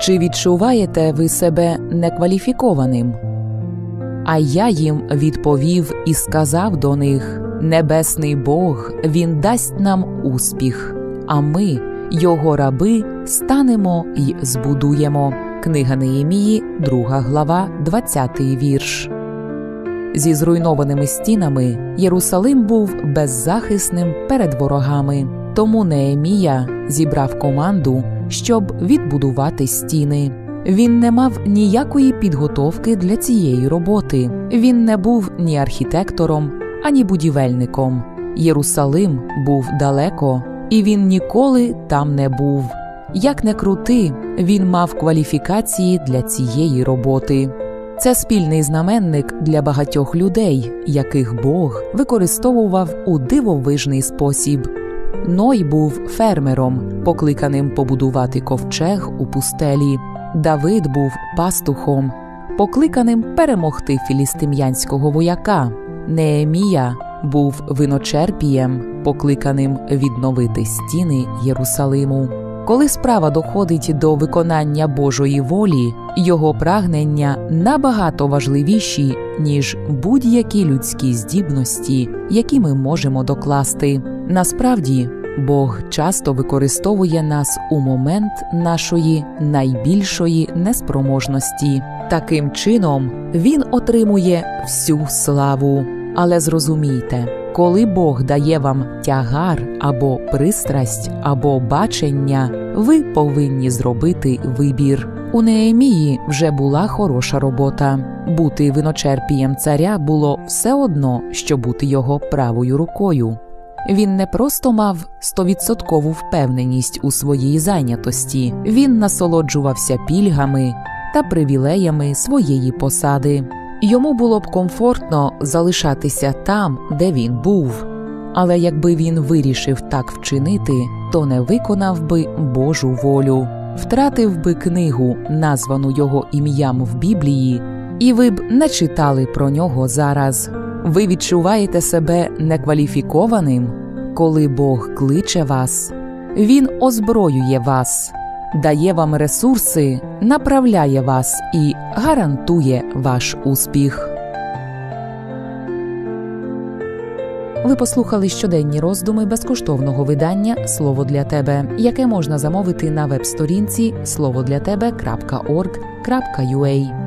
Чи відчуваєте ви себе некваліфікованим? А я їм відповів і сказав до них: Небесний Бог, Він дасть нам успіх, а ми, його раби, станемо й збудуємо. Книга Неємії, 2 глава, 20 вірш. Зі зруйнованими стінами Єрусалим був беззахисним перед ворогами. Тому Неемія зібрав команду, щоб відбудувати стіни. Він не мав ніякої підготовки для цієї роботи. Він не був ні архітектором, ані будівельником. Єрусалим був далеко, і він ніколи там не був. Як не крути, він мав кваліфікації для цієї роботи. Це спільний знаменник для багатьох людей, яких Бог використовував у дивовижний спосіб. Ной був фермером, покликаним побудувати ковчег у пустелі. Давид був пастухом, покликаним перемогти філістим'янського вояка. Неемія був виночерпієм, покликаним відновити стіни Єрусалиму. Коли справа доходить до виконання Божої волі, його прагнення набагато важливіші, ніж будь-які людські здібності, які ми можемо докласти. Насправді, Бог часто використовує нас у момент нашої найбільшої неспроможності. Таким чином, Він отримує всю славу. Але зрозумійте, коли Бог дає вам тягар або пристрасть, або бачення, ви повинні зробити вибір. У Неемії вже була хороша робота. Бути виночерпієм царя було все одно, що бути його правою рукою. Він не просто мав стовідсоткову впевненість у своїй зайнятості, він насолоджувався пільгами та привілеями своєї посади. Йому було б комфортно залишатися там, де він був. Але якби він вирішив так вчинити, то не виконав би Божу волю, втратив би книгу, названу його ім'ям в Біблії, і ви б не читали про нього зараз. Ви відчуваєте себе некваліфікованим, коли Бог кличе вас, Він озброює вас, дає вам ресурси, направляє вас і гарантує ваш успіх. Ви послухали щоденні роздуми безкоштовного видання Слово для тебе, яке можна замовити на веб-сторінці словодлятебе.org.ua